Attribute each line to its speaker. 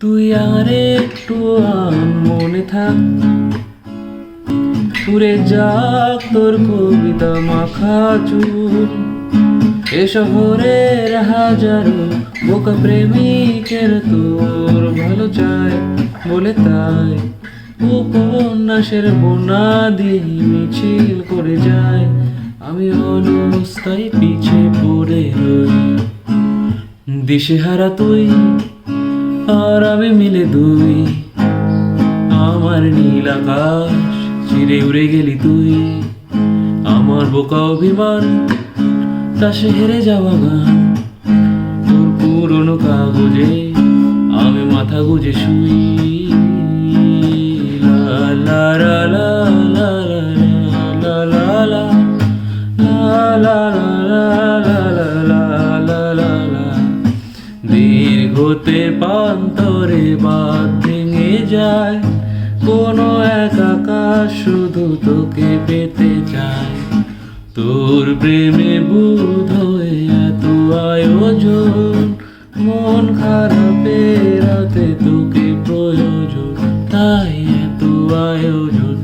Speaker 1: তুই আর একটু মনে থাক। পুরে যাক তোর কবিতা মাখা চুল। এ শহরের হাজারো বোকা প্রেমিকের তোর ভালো চায় বলে তাই। উপন্যাসের বোনা দিয়ে মিছিল করে যায়। আমি অলস্তায় পিছে পড়ে রই। দিশেহারা তুই আর আমি মিলে দুই আমার নীল আকাশ চিরে উড়ে গেলি তুই আমার বোকা অভিমান তা সে হেরে যাওয়া গান তোর পুরনো কাগজে আমি মাথা গুজে শুই লা লা লা লা লা লা লা লা লা লা লা দীর্ঘতে পান্তরে বাদ ভেঙে যায়। কোনো এক আকাশ শুধু তোকে পেতে চায়। তোর প্রেমে বুধ হয়ে এত আয়োজন। মন খারাপের তোকে প্রয়োজন, তাই এত আয়োজন।